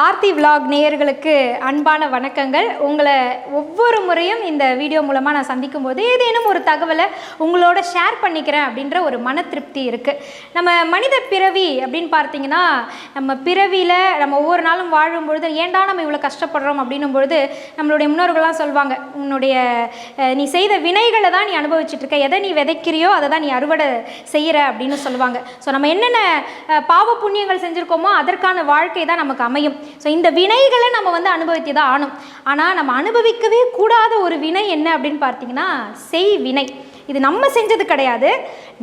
Aarthi vlog நேயர்களுக்கு அன்பான வணக்கங்கள். உங்களை ஒவ்வொரு முறையும் இந்த வீடியோ மூலமாக நான் சந்திக்கும் போது ஏதேனும் ஒரு தகவலை உங்களோட ஷேர் பண்ணிக்கிறேன் அப்படின்ற ஒரு மன திருப்தி இருக்குது நம்ம மனித பிறவி அப்படின்னு பார்த்தீங்கன்னா நம்ம பிறவியில் நம்ம ஒவ்வொரு நாளும் வாழும் பொழுது ஏன்டா நம்ம இவ்வளோ கஷ்டப்படுறோம் அப்படின்னும் பொழுது நம்மளுடைய முன்னோர்கள்லாம் சொல்லுவாங்க உன்னுடைய நீ செய்த வினைகளை தான் நீ அனுபவிச்சுட்டு இருக்க. எதை நீ விதைக்கிறியோ அதை தான் நீ அறுவடை செய்கிற அப்படின்னு சொல்லுவாங்க. ஸோ நம்ம என்னென்ன பாவ புண்ணியங்கள் செஞ்சுருக்கோமோ அதற்கான வாழ்க்கை தான் நமக்கு அமையும். ஸோ இந்த வினைகளை நம்ம வந்து அனுபவித்து தான் ஆணும் ஆனால் நம்ம அனுபவிக்கவே கூடாத ஒரு வினை என்ன அப்படின்னு பார்த்தீங்கன்னா செய் வினை இது நம்ம செஞ்சது கிடையாது.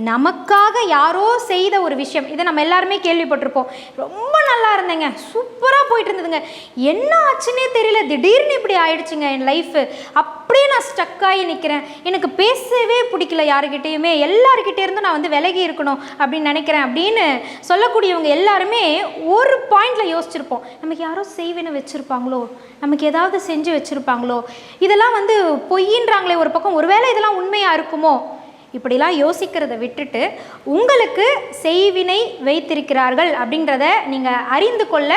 நமக்காக யாரோ செய்த ஒரு விஷயம். இதை நம்ம எல்லாருமே கேள்விப்பட்டிருப்போம். ரொம்ப நல்லா இருந்தேங்க. சூப்பராக போயிட்டு இருந்ததுங்க என்ன ஆச்சுன்னே தெரியல. திடீர்னு இப்படி ஆயிடுச்சுங்க என் லைஃபு அப்படியே நான் ஸ்டக் ஆகி நிற்கிறேன் எனக்கு பேசவே பிடிக்கல யாருக்கிட்டேயுமே எல்லாருக்கிட்டே இருந்து நான் வந்து விலகி இருக்கணும் அப்படின்னு நினைக்கிறேன் அப்படின்னு சொல்லக்கூடியவங்க எல்லாருமே ஒரு பாயிண்டில் யோசிச்சிருப்போம். நமக்கு யாரோ செய்வேன்னு வச்சுருப்பாங்களோ? நமக்கு ஏதாவது செஞ்சு வச்சுருப்பாங்களோ? இதெல்லாம் வந்து பொய்யின்றாங்களே ஒரு பக்கம். ஒருவேளை இதெல்லாம் உண்மையாக இருக்குமோ? இப்படிலாம் யோசிக்கிறத விட்டுட்டு உங்களுக்கு செய்வினை வைத்திருக்கிறார்கள் அப்படின்றத நீங்கள் அறிந்து கொள்ள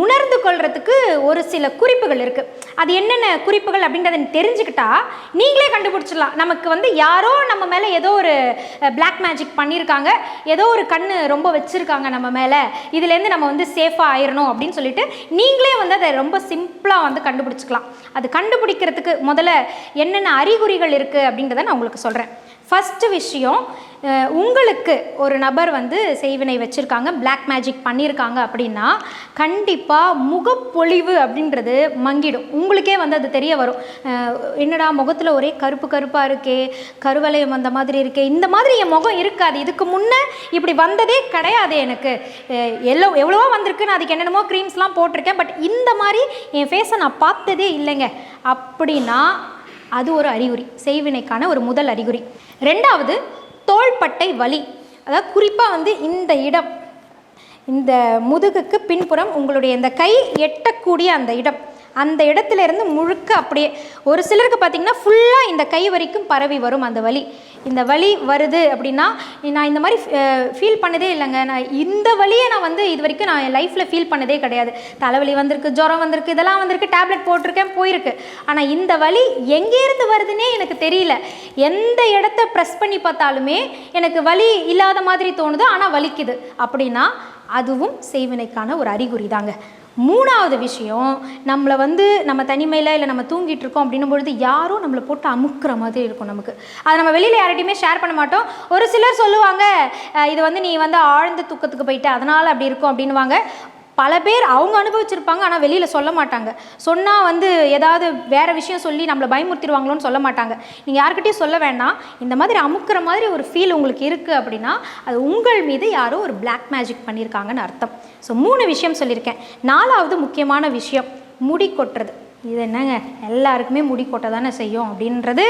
உணர்ந்து கொள்றதுக்கு ஒரு சில குறிப்புகள் இருக்குது அது என்னென்ன குறிப்புகள் அப்படின்றத தெரிஞ்சுக்கிட்டா நீங்களே கண்டுபிடிச்சிடலாம். நமக்கு வந்து யாரோ நம்ம மேலே ஏதோ ஒரு பிளாக் மேஜிக் பண்ணியிருக்காங்க ஏதோ ஒரு கண் ரொம்ப வச்சுருக்காங்க நம்ம மேலே. இதுலேருந்து நம்ம வந்து சேஃபாக ஆயிடணும் அப்படின்னு சொல்லிட்டு நீங்களே வந்து அதை ரொம்ப சிம்பிளாக வந்து கண்டுபிடிச்சிக்கலாம். அது கண்டுபிடிக்கிறதுக்கு முதல்ல என்னென்ன அறிகுறிகள் இருக்குது அப்படின்றத நான் உங்களுக்கு சொல்கிறேன் ஃபஸ்ட்டு விஷயம் உங்களுக்கு ஒரு நபர் வந்து செய்வினை வச்சுருக்காங்க பிளாக் மேஜிக் பண்ணியிருக்காங்க அப்படின்னா கண்டிப்பாக முகப்பொழிவு அப்படின்றது மங்கிடும். உங்களுக்கே வந்து அது தெரிய வரும். என்னடா முகத்தில் ஒரே கருப்பு கருப்பாக இருக்கே கருவளையம் வந்த மாதிரி இருக்கே இந்த மாதிரி என் முகம் இருக்காது. இதுக்கு முன்னே இப்படி வந்ததே கிடையாது எனக்கு. எல்லோ எவ்வளவோ வந்திருக்கு நான் அதுக்கு என்னென்னமோ க்ரீம்ஸ்லாம் போட்டிருக்கேன் பட் இந்த மாதிரி என் ஃபேஸை நான் பார்த்ததே இல்லைங்க. அப்படின்னா அது ஒரு அறிகுறி. செய்வினைக்கான ஒரு முதல் அறிகுறி. ரெண்டாவது தோள்பட்டை வலி. அதாவது குறிப்பாக வந்து இந்த இடம் இந்த முதுகுக்கு பின்புறம் உங்களுடைய இந்த கை எட்டக்கூடிய அந்த இடம். அந்த இடத்துல இருந்து முழுக்க அப்படியே ஒரு சிலருக்கு பார்த்தீங்கன்னா ஃபுல்லாக இந்த கை வரைக்கும் பரவி வரும் அந்த வலி. இந்த வலி வருது அப்படின்னா நான் இந்த மாதிரி ஃபீல் பண்ணதே இல்லைங்க. நான் இந்த வழியை நான் வந்து இது வரைக்கும் நான் என் லைஃப்பில் ஃபீல் பண்ணதே கிடையாது. தலைவலி வந்திருக்கு ஜுரம் வந்திருக்கு இதெல்லாம் வந்திருக்கு டேப்லெட் போட்டிருக்கேன் போயிருக்கு. ஆனால் இந்த வலி எங்கேருந்து வருதுன்னே எனக்கு தெரியல. எந்த இடத்த ப்ரெஸ் பண்ணி பார்த்தாலுமே எனக்கு வலி இல்லாத மாதிரி தோணுது ஆனால் வலிக்குது. அப்படின்னா அதுவும் செய்வினைக்கான ஒரு அறிகுறி தாங்க மூணாவது விஷயம் நம்மளை வந்து நம்ம தனிமையில் இல்லை நம்ம தூங்கிட்டு இருக்கோம் அப்படின்னும் பொழுது யாரும் நம்மளை போட்டு அமுக்கிற மாதிரி இருக்கும் நமக்கு. அதை நம்ம வெளியில் யார்கிட்டையுமே ஷேர் பண்ண மாட்டோம். ஒரு சிலர் சொல்லுவாங்க இது வந்து நீ வந்து ஆழ்ந்த தூக்கத்துக்கு போயிட்டு அதனால் அப்படி இருக்கும் அப்படின்னுவாங்க. பல பேர் அவங்க அனுபவிச்சிருப்பாங்க ஆனால் வெளியில் சொல்ல மாட்டாங்க. சொன்னால் வந்து ஏதாவது வேறு விஷயம் சொல்லி நம்மளை பயமுறுத்திடுவாங்களோன்னு சொல்ல மாட்டாங்க. நீங்கள் யாருக்கிட்டையும் சொல்ல வேண்டாம். இந்த மாதிரி அமுக்கிற மாதிரி ஒரு ஃபீல் உங்களுக்கு இருக்குது அப்படின்னா அது உங்கள் மீது யாரோ ஒரு பிளாக் மேஜிக் பண்ணியிருக்காங்கன்னு அர்த்தம். ஸோ மூணு விஷயம் சொல்லியிருக்கேன். நாலாவது முக்கியமான விஷயம் முடி கொட்டுறது. இது என்னங்க? எல்லாருக்குமே முடி கொட்ட தானே செய்யும் அப்படின்றது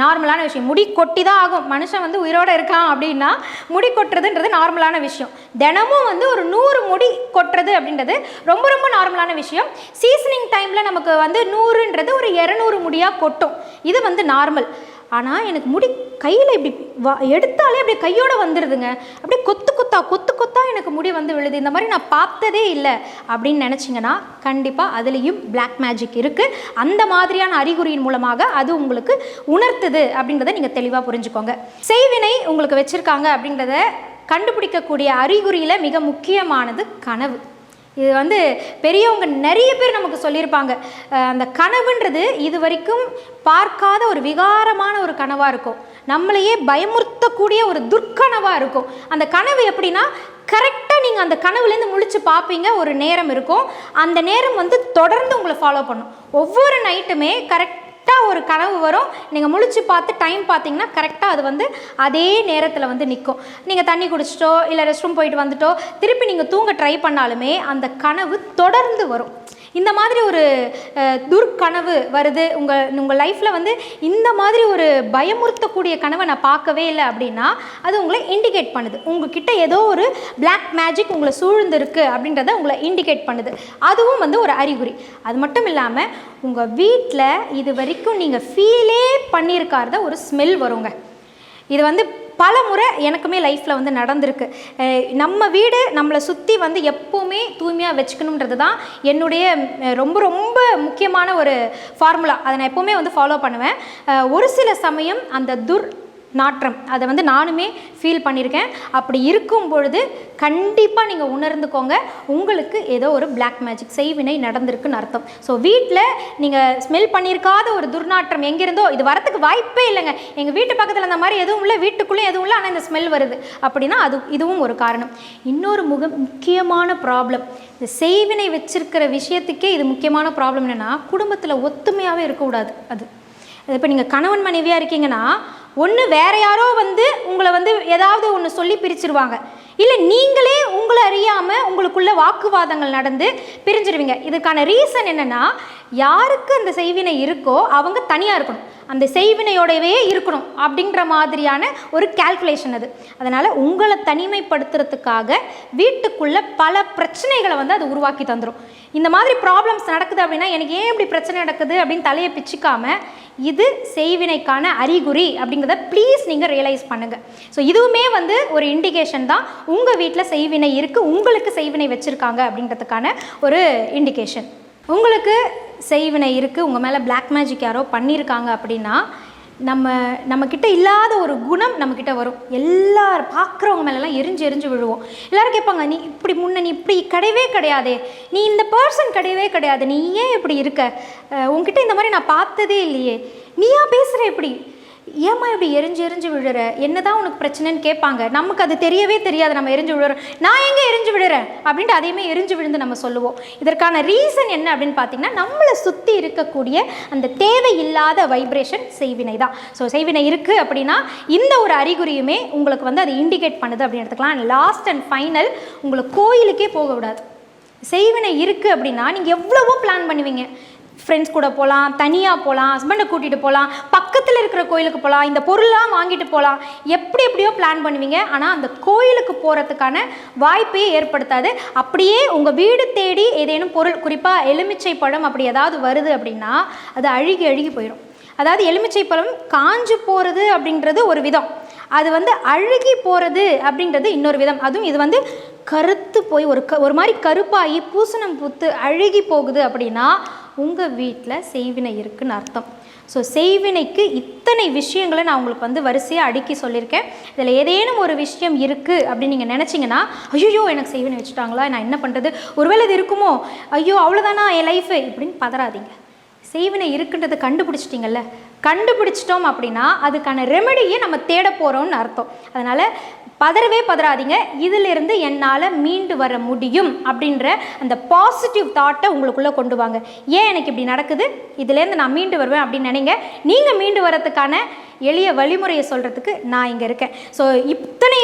நார்மலான விஷயம். முடி கொட்டி தான் ஆகும். மனுஷன் வந்து உயிரோடு இருக்கான் அப்படின்னா முடி கொட்டுறதுன்றது நார்மலான விஷயம். தினமும் வந்து ஒரு நூறு முடி கொட்டுறது அப்படின்றது ரொம்ப ரொம்ப நார்மலான விஷயம். சீசனிங் டைமில் நமக்கு வந்து நூறுன்றது ஒரு இரநூறு முடியாக கொட்டும். இது வந்து நார்மல். ஆனால் எனக்கு முடி கையில் இப்படி வா எடுத்தாலே அப்படியே கையோடு வந்துடுதுங்க அப்படியே கொத்து எனக்கு முடி வந்து விழுது இந்த மாதிரி நான் பார்த்ததே இல்லை அப்படின்னு நினச்சிங்கன்னா கண்டிப்பாக அதுலேயும் பிளாக் மேஜிக் இருக்குது அந்த மாதிரியான அறிகுறியின் மூலமாக அது உங்களுக்கு உணர்த்துது அப்படின்றத நீங்கள் தெளிவாக புரிஞ்சுக்கோங்க. செய்வினை உங்களுக்கு வச்சுருக்காங்க அப்படின்றத கண்டுபிடிக்கக்கூடிய அறிகுறியில் மிக முக்கியமானது கனவு. இது வந்து பெரியவங்க நிறைய பேர் நமக்கு சொல்லியிருப்பாங்க. அந்த கனவுன்றது இது வரைக்கும் பார்க்காத ஒரு விகாரமான ஒரு கனவாக இருக்கும். நம்மளையே பயமுறுத்தக்கூடிய ஒரு துர்க்கனவாக இருக்கும். அந்த கனவு எப்படின்னா கரெக்டாக நீங்கள் அந்த கனவுலேருந்து முழிச்சு பார்ப்பீங்க ஒரு நேரம் இருக்கும். அந்த நேரம் வந்து தொடர்ந்து உங்களை ஃபாலோ பண்ணும். ஒவ்வொரு நைட்டுமே கரெக்ட் கரெக்டாக ஒரு கனவு வரும். நீங்கள் முழிச்சு பார்த்து டைம் பார்த்தீங்கன்னா கரெக்டாக அது வந்து அதே நேரத்தில் வந்து நிற்கும் நீங்கள் தண்ணி குடிச்சிட்டோ இல்லை ரெஸ்ட் ரூம் போயிட்டு வந்துட்டோ திருப்பி நீங்கள் தூங்க ட்ரை பண்ணாலுமே அந்த கனவு தொடர்ந்து வரும். இந்த மாதிரி ஒரு துர்க்கனவு வருது. உங்கள் உங்கள் லைஃப்பில் வந்து இந்த மாதிரி ஒரு பயமுறுத்தக்கூடிய கனவை நான் பார்க்கவே இல்லை அப்படின்னா அது உங்களை இண்டிகேட் பண்ணுது. உங்ககிட்ட ஏதோ ஒரு பிளாக் மேஜிக் உங்களை சூழ்ந்திருக்கு அப்படின்றத உங்களை இண்டிகேட் பண்ணுது. அதுவும் வந்து ஒரு அறிகுறி. அது மட்டும் இல்லாமல் உங்கள் வீட்டில் இது வரைக்கும் நீங்கள் ஃபீலே பண்ணியிருக்காத ஒரு ஸ்மெல் வருங்க. இது வந்து பல முறை எனக்குமே லைஃப்பில் வந்து நடந்திருக்கு. நம்ம வீடு நம்மளை சுற்றி வந்து எப்போவுமே தூய்மையாக வச்சுக்கணுன்றது தான் என்னுடைய ரொம்ப ரொம்ப முக்கியமான ஒரு ஃபார்முலா அதை நான் எப்போவுமே வந்து ஃபாலோ பண்ணுவேன். ஒரு சில சமயம் அந்த துர் நாற்றம். அதை வந்து நானுமே ஃபீல் பண்ணியிருக்கேன் அப்படி இருக்கும் பொழுது கண்டிப்பாக நீங்கள் உணர்ந்துக்கோங்க. உங்களுக்கு ஏதோ ஒரு பிளாக் மேஜிக் செய்வினை நடந்திருக்குன்னு அர்த்தம். ஸோ வீட்டில் நீங்கள் ஸ்மெல் பண்ணியிருக்காத ஒரு துர்நாற்றம் எங்கேருந்தோ இது வரத்துக்கு வாய்ப்பே இல்லைங்க. எங்கள் வீட்டு பக்கத்தில் அந்த மாதிரி எதுவும் இல்லை வீட்டுக்குள்ளே எதுவும் இல்லை ஆனால் இந்த ஸ்மெல் வருது. அப்படின்னா அது இதுவும் ஒரு காரணம். இன்னொரு முக முக்கியமான ப்ராப்ளம் இந்த செய்வினை வச்சிருக்கிற விஷயத்துக்கே இது முக்கியமான ப்ராப்ளம் என்னென்னா குடும்பத்தில் ஒத்துமையாகவே இருக்கக்கூடாது. அது. இப்போ நீங்கள் கணவன் மனைவியாக இருக்கீங்கன்னா ஒன்று வேற யாரோ வந்து உங்களை வந்து ஏதாவது ஒன்று சொல்லி பிரிச்சிருவாங்க. இல்லை நீங்களே உங்களை அறியாமல் உங்களுக்குள்ள வாக்குவாதங்கள் நடந்து பிரிஞ்சிருவீங்க. இதுக்கான ரீசன் என்னென்னா யாருக்கு அந்த செய்வினை இருக்கோ அவங்க தனியாக இருக்கணும். அந்த செய்வினையோடவே இருக்கணும் அப்படின்ற மாதிரியான ஒரு கால்குலேஷன் அது. அதனால் உங்களை தனிமைப்படுத்துறதுக்காக வீட்டுக்குள்ளே பல பிரச்சனைகளை வந்து அது உருவாக்கி தந்துடும் இந்த மாதிரி ப்ராப்ளம்ஸ் நடக்குது அப்படின்னா எனக்கு ஏன் இப்படி பிரச்சனை நடக்குது அப்படின்னு தலையை பிச்சுக்காமல் இது செய்வினைக்கான அறிகுறி அப்படிங்கிறத ப்ளீஸ் நீங்கள் ரியலைஸ் பண்ணுங்கள் ஸோ இதுவுமே வந்து ஒரு இண்டிகேஷன் தான் உங்கள் வீட்டில் செய்வினை இருக்குது உங்களுக்கு செய்வினை வச்சுருக்காங்க அப்படின்றதுக்கான ஒரு இண்டிகேஷன் உங்களுக்கு செய்வினை இருக்குது உங்கள் மேலே பிளாக் மேஜிக் யாரோ பண்ணியிருக்காங்க அப்படின்னா நம்ம நம்மக்கிட்ட இல்லாத ஒரு குணம் நம்மக்கிட்ட வரும். எல்லார் பார்க்குறவங்க மேலெல்லாம் எரிஞ்சு எரிஞ்சு விழுவோம். எல்லோரும் கேட்பாங்க நீ இப்படி முன்ன நீ இப்படி கிடையவே கிடையாதே. நீ இந்த பர்சன் கிடையவே கிடையாது. நீ ஏன் இப்படி இருக்க? உங்ககிட்ட இந்த மாதிரி நான் பார்த்ததே இல்லையே. நீயா பேசுகிற இப்படி? ஏம்மா இப்படி எரிஞ்சு எரிஞ்சு விழுற? என்னதான் உனக்கு பிரச்சனைன்னு கேட்பாங்க. நமக்கு அது தெரியவே தெரியாது. நம்ம எரிஞ்சு விழுறோம். நான் எங்கே எரிஞ்சு விழுறேன்? அப்படின்ட்டு அதையுமே எரிஞ்சு விழுந்து நம்ம சொல்லுவோம். இதற்கான ரீசன் என்ன அப்படின்னு பார்த்தீங்கன்னா நம்மளை சுற்றி இருக்கக்கூடிய அந்த தேவையில்லாத வைப்ரேஷன் செய்வினை தான். ஸோ செய்வினை இருக்குது அப்படின்னா இந்த ஒரு அறிகுறியுமே உங்களுக்கு வந்து அதை இண்டிகேட் பண்ணுது அப்படின்னு எடுத்துக்கலாம். லாஸ்ட் அண்ட் ஃபைனல் உங்களுக்கு கோயிலுக்கே போக விடாது செய்வினை இருக்குது அப்படின்னா நீங்கள் எவ்வளவோ பிளான் பண்ணுவீங்க. ஃப்ரெண்ட்ஸ் கூட போகலாம் தனியாக போகலாம் ஹஸ்பண்டை கூட்டிகிட்டு போகலாம் பக்கத்தில் இருக்கிற கோயிலுக்கு போகலாம் இந்த பொருள்லாம் வாங்கிட்டு போகலாம் எப்படி எப்படியோ பிளான் பண்ணுவீங்க. ஆனால் அந்த கோயிலுக்கு போகிறதுக்கான வாய்ப்பே ஏற்படுத்தாது. அப்படியே உங்கள் வீடு தேடி ஏதேனும் பொருள் குறிப்பாக எலுமிச்சை பழம் அப்படி ஏதாவது வருது அப்படின்னா அது அழுகி அழுகி போயிடும் அதாவது எலுமிச்சை பழம் காஞ்சு போகிறது அப்படின்றது ஒரு விதம். அது வந்து அழுகி போகிறது அப்படின்றது இன்னொரு விதம். அதுவும் இது வந்து கருத்து போய் ஒரு க ஒரு மாதிரி கருப்பாகி பூசணம் பூத்து அழுகி போகுது அப்படின்னா உங்கள் வீட்டில் செய்வினை இருக்குன்னு அர்த்தம். ஸோ செய்வினைக்கு இத்தனை விஷயங்களை நான் உங்களுக்கு வந்து வரிசையாக அடுக்கி சொல்லியிருக்கேன். இதில் ஏதேனும் ஒரு விஷயம் இருக்குது அப்படின்னு நீங்கள் நினச்சிங்கன்னா ஐயோ எனக்கு செய்வினை வச்சுட்டாங்களா? நான் என்ன பண்ணுறது ஒருவேளை இது இருக்குமோ? ஐயோ அவ்வளோதானா என் லைஃபு இப்படின்னு பதறாதீங்க. செய்வினை இருக்குன்றதை கண்டுபிடிச்சிட்டிங்கல்ல. கண்டுபிடிச்சிட்டோம் அப்படின்னா அதுக்கான ரெமெடியை நம்ம தேட போகிறோம்னு அர்த்தம். அதனால் பதறவே பதறாதீங்க. இதிலிருந்து என்னால் மீண்டு வர முடியும் அப்படின்ற அந்த பாசிட்டிவ் தாட்டை உங்களுக்குள்ளே கொண்டு வாங்க. ஏன் எனக்கு இப்படி நடக்குது? இதுலேருந்து நான் மீண்டு வருவேன் அப்படின்னு நினைங்க. நீங்கள் மீண்டு வரதுக்கான எளிய வழிமுறையை சொல்கிறதுக்கு நான் இங்கே இருக்கேன். ஸோ இத்தனை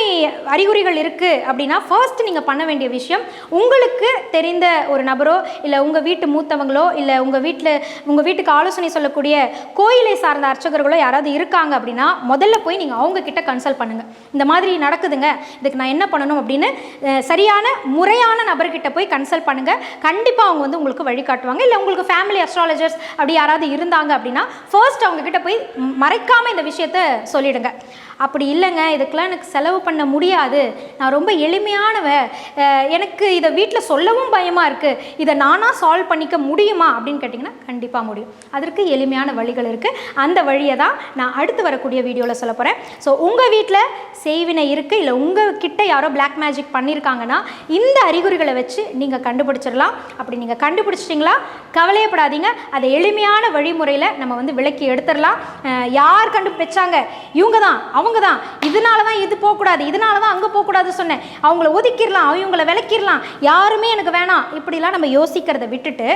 அறிகுறிகள் இருக்குது அப்படின்னா ஃபர்ஸ்ட் நீங்கள் பண்ண வேண்டிய விஷயம் உங்களுக்கு தெரிந்த ஒரு நபரோ இல்லை உங்கள் வீட்டு மூத்தவங்களோ இல்லை உங்கள் வீட்டில் உங்கள் வீட்டுக்கு ஆலோசனை சொல்லக்கூடிய கோயிலை சார்ந்த அர்ச்சகர்களோ யாராவது இருக்காங்க அப்படின்னா முதல்ல போய் நீங்கள் அவங்க கிட்ட கன்சல்ட் பண்ணுங்கள் இந்த மாதிரி நடக்குதுங்க. இதுக்கு நான் என்ன பண்ணணும் அப்படின்னு சரியான முறையான நபர்கிட்ட போய் கன்சல்ட் பண்ணுங்கள் கண்டிப்பாக அவங்க வந்து உங்களுக்கு வழிகாட்டுவாங்க இல்லை உங்களுக்கு ஃபேமிலி அஸ்ட்ராலஜர்ஸ் அப்படி யாராவது இருந்தாங்க அப்படின்னா ஃபர்ஸ்ட் அவங்கக்கிட்ட போய் மறைக்காமல் இந்த விஷயத்த சொல்லிடுங்க. அப்படி இல்லைங்க. இதுக்கெலாம் எனக்கு செலவு பண்ண முடியாது. நான் ரொம்ப எளிமையானவ. எனக்கு இதை வீட்டில் சொல்லவும் பயமாக இருக்குது இதை நானாக சால்வ் பண்ணிக்க முடியுமா அப்படின்னு கேட்டிங்கன்னா கண்டிப்பாக முடியும். அதற்கு எளிமையான வழிகள் இருக்குது அந்த வழியை தான் நான் அடுத்து வரக்கூடிய வீடியோவில் சொல்ல போகிறேன் ஸோ உங்கள் வீட்டில் செய்வினை இருக்குது இல்லை உங்ககிட்ட யாரோ பிளாக் மேஜிக் பண்ணியிருக்காங்கன்னா இந்த அறிகுறிகளை வச்சு நீங்கள் கண்டுபிடிச்சிடலாம். அப்படி நீங்கள் கண்டுபிடிச்சிட்டிங்களா? கவலையப்படாதீங்க. அதை எளிமையான வழிமுறையில் நம்ம வந்து விளக்கி எடுத்துடலாம். யார் கண்டுபிடிச்சாங்க? இவங்க தான் அவங்க தான் இதனால தான் இது போகக்கூடாது இதனால தான் அங்கே போகக்கூடாது சொன்னேன். அவங்கள ஒதுக்கிடலாம் அவங்கள விளக்கிடலாம். யாருமே எனக்கு வேணாம். இப்படிலாம் நம்ம யோசிக்கிறத விட்டுட்டு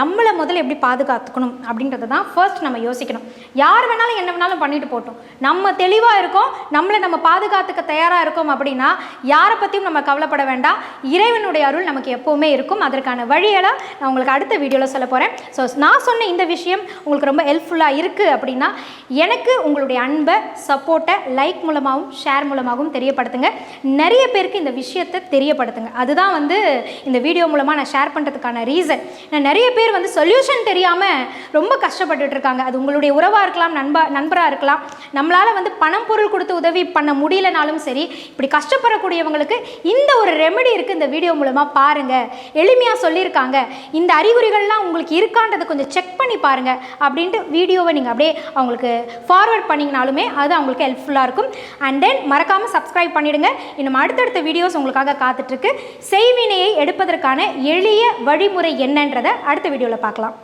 நம்மளை முதல்ல எப்படி பாதுகாத்துக்கணும் அப்படின்றத தான் ஃபர்ஸ்ட் நம்ம யோசிக்கணும். யார் வேணாலும் என்ன வேணாலும் பண்ணிட்டு போட்டோம் நம்ம தெளிவாக இருக்கோம். நம்மளை நம்ம பாதுகாத்துக்க தயாராக இருக்கோம் அப்படின்னா யாரை பற்றியும் நம்ம கவலைப்பட வேண்டாம். இறைவனுடைய அருள் நமக்கு எப்போவுமே இருக்கும். அதற்கான வழியெல்லாம் நான் உங்களுக்கு அடுத்த வீடியோவில் சொல்ல போகிறேன் ஸோ நான் சொன்ன இந்த விஷயம் உங்களுக்கு ரொம்ப ஹெல்ப்ஃபுல்லாக இருக்குது அப்படின்னா எனக்கு உங்களுடைய அன்பை சப்போர்ட்டை லைக் மூலமாகவும் ஷேர் மூலமாகவும் தெரியப்படுத்துங்க. நிறைய பேருக்கு இந்த விஷயத்தை தெரியப்படுத்துங்க. அதுதான் வந்து இந்த வீடியோ மூலமாக நான் ஷேர் பண்ணுறதுக்கான ரீசன் நான் நிறைய பேர் வந்து சொல்யூஷன் தெரியாமல் ரொம்ப கஷ்டப்பட்டுட்டு இருக்காங்க. அது உங்களுடைய உறவாக இருக்கலாம் நண்பா நண்பராக இருக்கலாம். நம்மளால் வந்து பணம் பொருள் கொடுத்து உதவி பண்ண முடியலனாலும் சரி இப்படி கஷ்டப்படக்கூடியவங்களுக்கு இந்த ஒரு ரெமெடி இருக்குது இந்த வீடியோ மூலமாக பாருங்கள் எளிமையாக சொல்லியிருக்காங்க. இந்த அறிகுறிகள்லாம் உங்களுக்கு இருக்கான்றதை கொஞ்சம் செக் பண்ணி பாருங்கள் அப்படின்ட்டு வீடியோவை நீங்கள் அப்படியே அவங்களுக்கு ஃபார்வர்ட் பண்ணிங்கனாலுமே அது அவங்களுக்கு ஹெல்ப்ஃபுல்லாக இருக்கும். அண்ட் தென் மறக்காமல் சப்ஸ்கிரைப் பண்ணிவிடுங்க இன்னும் அடுத்தடுத்த வீடியோஸ் உங்களுக்காக காத்துட்ருக்கு செய்வினையை எடுப்பதற்கான எளிய வழிமுறை என்னன்றதை அடுத்த வீடியோவில் பார்க்கலாம்.